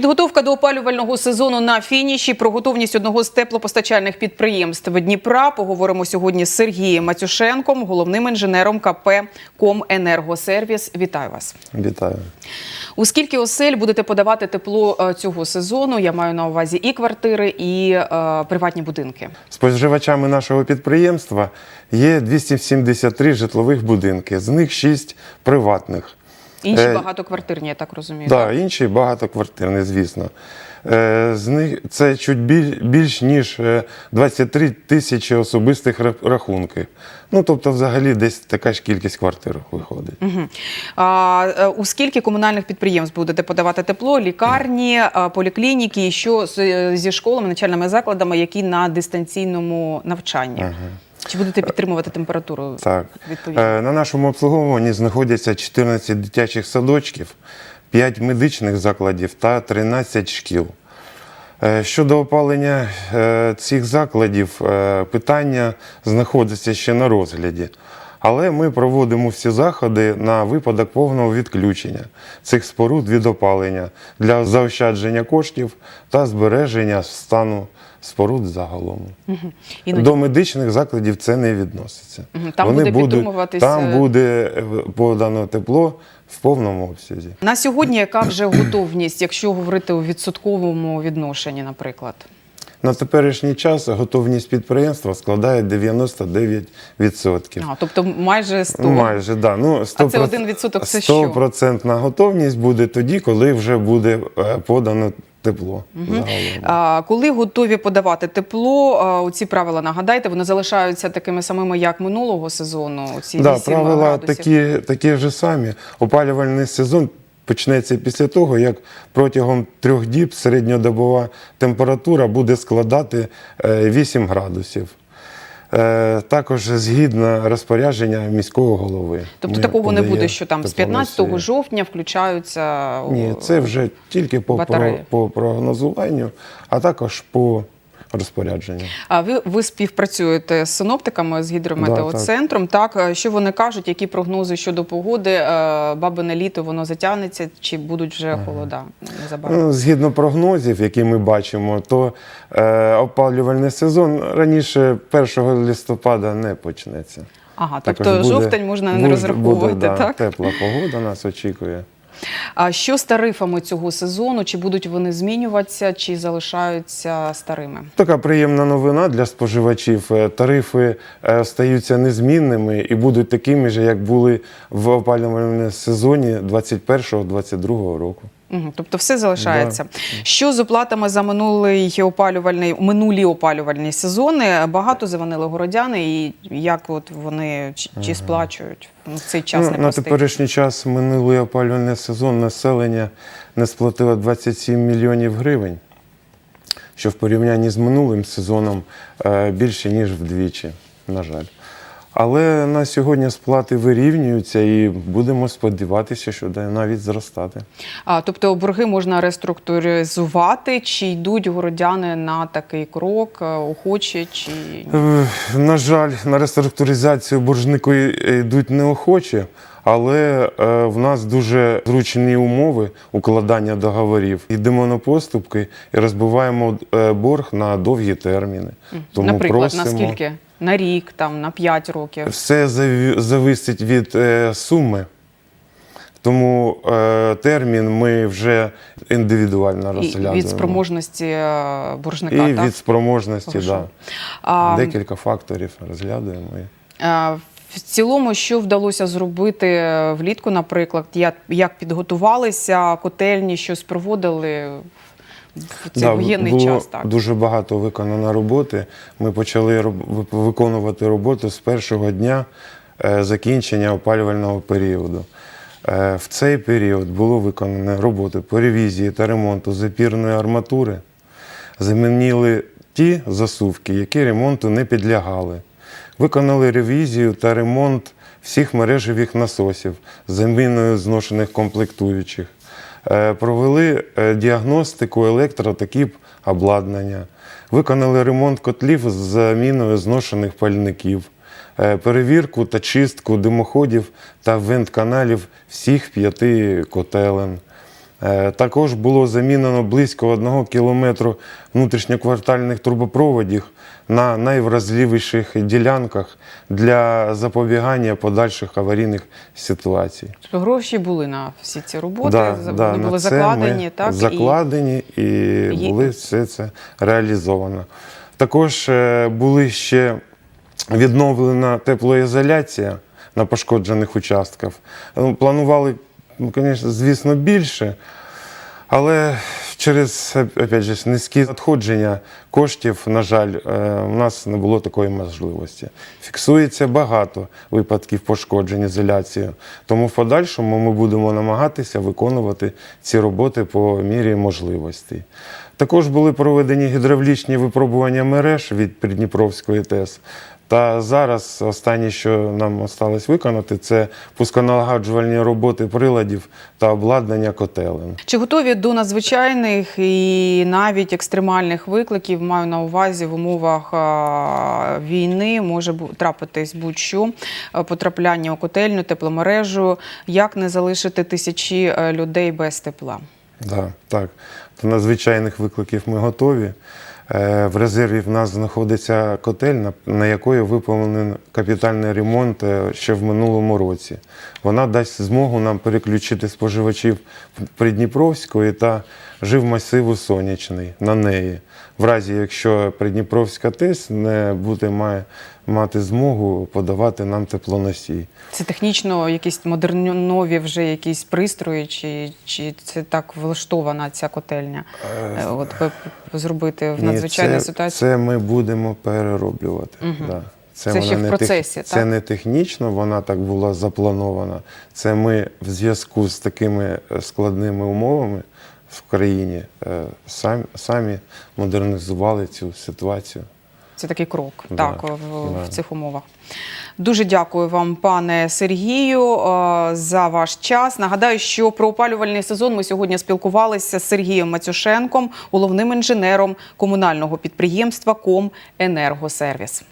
Підготовка до опалювального сезону на фініші. Про готовність одного з теплопостачальних підприємств Дніпра поговоримо сьогодні з Сергієм Матюшенком, головним інженером КП «Коменергосервіс». Вітаю вас. Вітаю. У скільки осель будете подавати тепло е, цього сезону? Я маю на увазі і квартири, і е, приватні будинки. Споживачами нашого підприємства є 273 житлових будинки, з них 6 приватних. Інші Е, багатоквартирні, я так розумію. Да, інші багатоквартирні, звісно. Е, З них це чуть біль, більш ніж е, 23 тисячі особистих ра- рахунків. Ну, тобто, взагалі, десь така ж кількість квартир виходить. Мгм. А, е, у скільки комунальних підприємств будете подавати тепло, лікарні, поліклініки, і що е, зі школами, навчальними закладами, які на дистанційному навчанні? Чи будете підтримувати температуру? Так. Відповідно. Е, На нашому обслуговуванні знаходяться 14 дитячих садочків, 5 медичних закладів та 13 шкіл. Е, Щодо опалення е, цих закладів, питання знаходиться ще на розгляді. Але ми проводимо всі заходи на випадок повного відключення цих споруд від опалення для заощадження коштів та збереження стану споруд загалом. Іноді До медичних закладів це не відноситься. Там буде підтримуватися- Там буде е, подано тепло в повному обсязі. на сьогодні яка вже готовність, якщо говорити у відсотковому відношенні, наприклад? На теперішній час готовність підприємства складає 99%. А, тобто майже 100. Ну, майже, да. Ну, 100%, це 1% це що? 100% готовність буде тоді, коли вже буде е, подано тепло. угу. А, коли готові подавати тепло, а, ці правила нагадайте, вони залишаються такими самими, як минулого сезону. Ці Да, правила градусів. такі, такі ж самі. Опалювальний сезон почнеться після того, як протягом трьох діб середньодобова температура буде складати е, 8 градусів. Е, Також згідно розпорядження міського голови. Тобто Ми такого не буде, що там з теплоносії. 15 жовтня включаються. Ні, це вже тільки по, про, по прогнозуванню, а також по розпорядженню. А ви, ви співпрацюєте з синоптиками з гідрометеоцентром. так. Е, що вони кажуть, які прогнози щодо погоди? Е, Бабине літо воно затягнеться, чи будуть вже холода незабаром? Ну, Згідно прогнозів, які ми бачимо, то е, опалювальний сезон раніше 1 листопада не почнеться. Ага, Також тобто буде- жовтень можна не буде- розраховувати, буде, да, так? Тепла погода нас очікує. А що з тарифами цього сезону? Чи будуть вони змінюватися, чи залишаються старими? Така приємна новина для споживачів. Е, Тарифи е, стаються незмінними і будуть такими ж, як були в опалювальному сезоні 21-22 року. Угу, тобто все залишається. Що з оплатами за минулий опалювальний минулі опалювальні сезони? Багато заванили городяни, і як от вони чи, чи сплачують в цей час Ну, на теперішній час минулий опалювальний сезон населення не сплатило 27 мільйонів гривень, що в порівнянні з минулим сезоном е, більше, ніж вдвічі, на жаль. Але на сьогодні сплати вирівнюються і будемо сподіватися, що навіть зростати. А тобто борги можна реструктуризувати, чи йдуть городяни на такий крок, е, охочі чи? Е, На жаль, на реструктуризацію боржники йдуть неохоче, але е, в нас дуже зручні умови укладання договорів. Йдемо на поступки і розбиваємо борг на довгі терміни. Тому Наприклад, просимо. на скільки? На рік, там, на 5 років. Все зависить від е, суми. Тому е, термін ми вже індивідуально І від спроможності е, боржника, І так? від спроможності, Хорошо. да. А, декілька факторів розглядаємо. і- Е, В цілому, що вдалося зробити влітку, наприклад, як, як підготувалися, котельні, щось проводили в цей Да, воєнний було час. Так. дуже багато виконано роботи. Ми почали роб- виконувати роботу з першого дня е, закінчення опалювального періоду. Е, В цей період було виконано роботи по ревізії та ремонту запірної арматури. Замінили ті засувки, які ремонту не підлягали. Виконали ревізію та ремонт всіх мережевих насосів з заміною зношених комплектуючих. Е, Провели е, діагностику електро та кіп обладнання. Виконали ремонт котлів з заміною зношених пальників. Е, Перевірку та чистку димоходів та вент-каналів всіх п'яти котелень. Е, Також було замінено близько одного кілометру внутрішньоквартальних трубопроводів на найвразливіших ділянках для запобігання подальших аварійних ситуацій. Тобто гроші були на всі ці роботи, Да, да, вони на були закладені, ми так? закладені і, Є- були все це реалізовано. Також е, були ще відновлена теплоізоляція на пошкоджених участках. Ну, Планували, ну, звісно, більше. Але через опять же, низькі надходження коштів, на жаль, е, у нас не було такої можливості. Фіксується багато випадків пошкоджень ізоляцією, тому в подальшому ми будемо намагатися виконувати ці роботи по мірі можливостей. Також були проведені гідравлічні випробування мереж від Придніпровської ТЕС. Та зараз останнє, що нам осталось виконати, це пусконалагоджувальні роботи приладів та обладнання котелень. Чи готові до надзвичайних і навіть екстремальних викликів, маю на увазі в умовах війни, може трапитись будь-що, е, потрапляння у котельню, тепломережу, як не залишити тисячі е, людей без тепла? Да, так. До надзвичайних викликів ми готові. Е, В резерві в нас знаходиться котельна, на якої виповнений капітальний ремонт е, ще в минулому році. Вона дасть змогу нам переключити споживачів Придніпровської та живмасиву Сонячний на неї. В разі, якщо Придніпровська ТЕС не буде має мати змогу подавати нам теплоносій. Це технічно якісь модернові вже якісь пристрої, чи, чи це так влаштована ця котельня? Е, От п- п- зробити в Ні, надзвичайній це, ситуації? Це ми будемо перероблювати. Да. Це вона ще в процесі, Це так? не технічно, вона так була запланована. Це ми в зв'язку з такими е, складними умовами в країні е, самі, самі модернізували цю ситуацію. Це такий крок Да, так, в, да. в цих умовах. Дуже дякую вам, пане Сергію, е, за ваш час. Нагадаю, що про опалювальний сезон ми сьогодні спілкувалися з Сергієм Мацюшенком, головним інженером комунального підприємства Коменергосервіс.